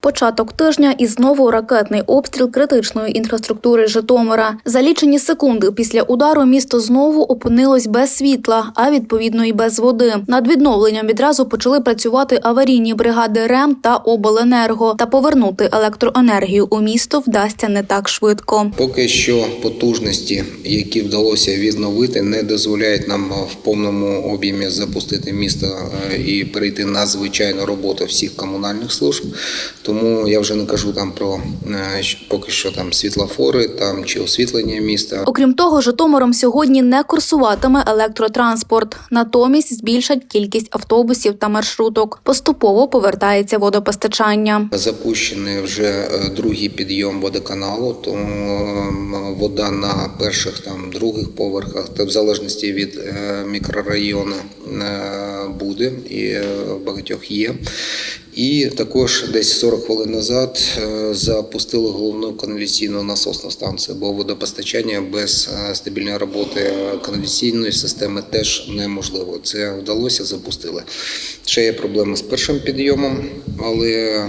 Початок тижня і знову ракетний обстріл критичної інфраструктури Житомира. За лічені секунди після удару місто знову опинилось без світла, а відповідно і без води. Над відновленням відразу почали працювати аварійні бригади РЕМ та Обленерго. Та повернути електроенергію у місто вдасться не так швидко. Поки що потужності, які вдалося відновити, не дозволяють нам в повному об'ємі запустити місто е, і перейти на звичайну роботу всіх комунальних служб. Тому я вже не кажу там про е, поки що там світлофори там чи освітлення міста. Окрім того, Житомиром сьогодні не курсуватиме електротранспорт. Натомість збільшать кількість автобусів та маршруток. Поступово повертається водопостачання. Запущений вже е, другий підйом водоканалу, тому е, вода на перших там других поверхах, та в залежності від мікрорайону буде і багатьох є. І також десь 40 хвилин назад е, запустили головну каналізаційну насосну станцію, бо водопостачання без е, стабільної роботи каналізаційної системи теж неможливо. Це вдалося, запустили. Ще є проблеми з першим підйомом, але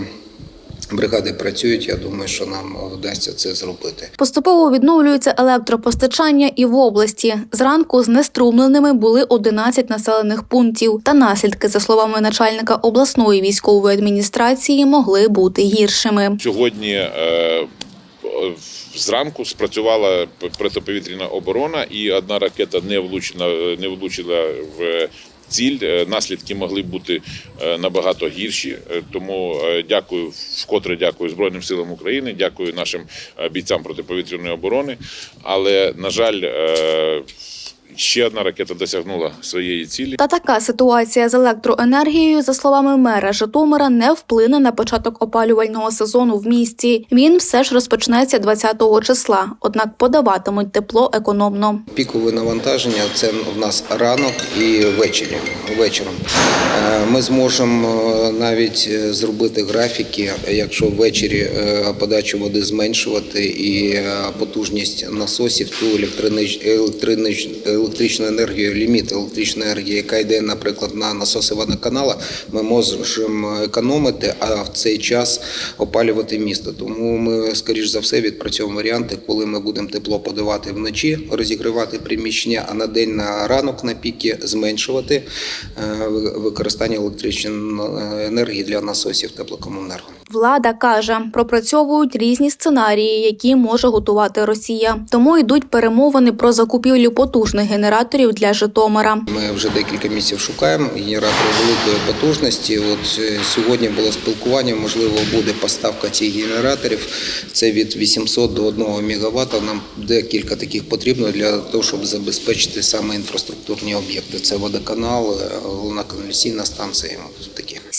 бригади працюють. Я думаю, що нам вдасться це зробити. Поступово відновлюється електропостачання і в області. Зранку знеструмленими були 11 населених пунктів. Та наслідки, за словами начальника обласної військової адміністрації, могли бути гіршими. Сьогодні е, зранку спрацювала протиповітряна оборона, і одна ракета не влучила, не влучила в ціль. Е, Наслідки могли бути е, набагато гірші. Е, Тому дякую вкотре дякую Збройним силам України, дякую нашим бійцям протиповітряної оборони. Але на жаль, ще одна ракета досягнула своєї цілі. Та така ситуація з електроенергією, за словами мера Житомира, не вплине на початок опалювального сезону в місті. Він все ж розпочнеться 20-го числа, однак подаватимуть тепло економно. Пікове навантаження це в нас ранок і ввечері. Вечором Е, ми зможемо е, навіть е, зробити графіки, якщо ввечері подачу води зменшувати і потужність насосів, ту електронич- електричну енергію, ліміт електричної енергії, яка йде, наприклад, на насоси водоканала, ми можемо економити, а в цей час опалювати місто. Тому ми, скоріш за все, відпрацьовуємо варіанти, коли ми будемо тепло подавати вночі, розігрівати приміщення, а на день на ранок на піки зменшувати е, використання електричної енергії для насосів теплокомуненерго. Влада каже, пропрацьовують різні сценарії, які може готувати Росія. Тому йдуть перемовини про закупівлю потужних генераторів для Житомира. Ми вже декілька місяців шукаємо генератори великої потужності. От е, сьогодні було спілкування. Можливо, буде поставка цих генераторів. Це від 800 до 1 МВт. Нам декілька таких потрібно для того, щоб забезпечити саме інфраструктурні об'єкти. Це водоканал, е, головна каналізаційна станція.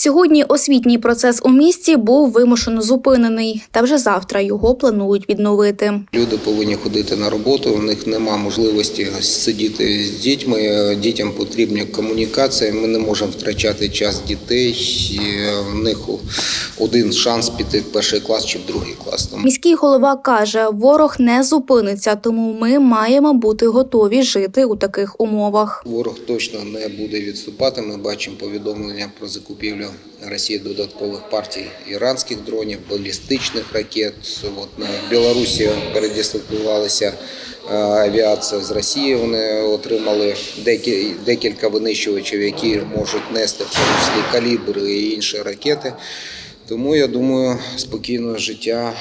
Сьогодні освітній процес у місті був вимушено зупинений, та вже завтра його планують відновити. Люди повинні ходити на роботу. У них нема можливості сидіти з дітьми. Дітям потрібна комунікація. Ми не можемо втрачати час дітей. І В них один шанс піти в перший клас чи в другий клас. Міський голова каже, ворог не зупиниться, тому ми маємо бути готові жити у таких умовах. ворог точно не буде відступати. Ми бачимо повідомлення про закупівлю Росії додаткових партій іранських дронів, балістичних ракет. От на Білорусі передислокувалися е, авіація з Росії. Вони отримали декі- декілька винищувачів, які можуть нести в тому числі калібри і інші ракети. Тому я думаю, спокійного життя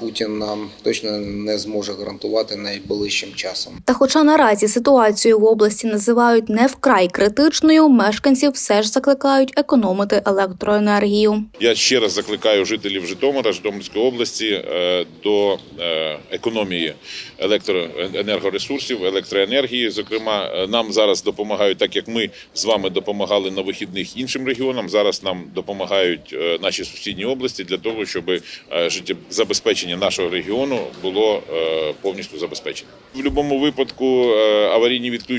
Путін нам точно не зможе гарантувати найближчим часом. Та, хоча наразі ситуацію в області називають не вкрай критичною, мешканців все ж закликають економити електроенергію. Я ще раз закликаю жителів Житомира, Житомирської області е, до е, економії електроенергоресурсів, електроенергії. Зокрема, е, нам зараз допомагають, так як ми з вами допомагали на вихідних іншим регіонам. Зараз нам допомагають наші сусідні області для того, щоб е, життєзабезпечення нашого регіону було е, повністю забезпечене. В будь-якому випадку е, аварійні відключення.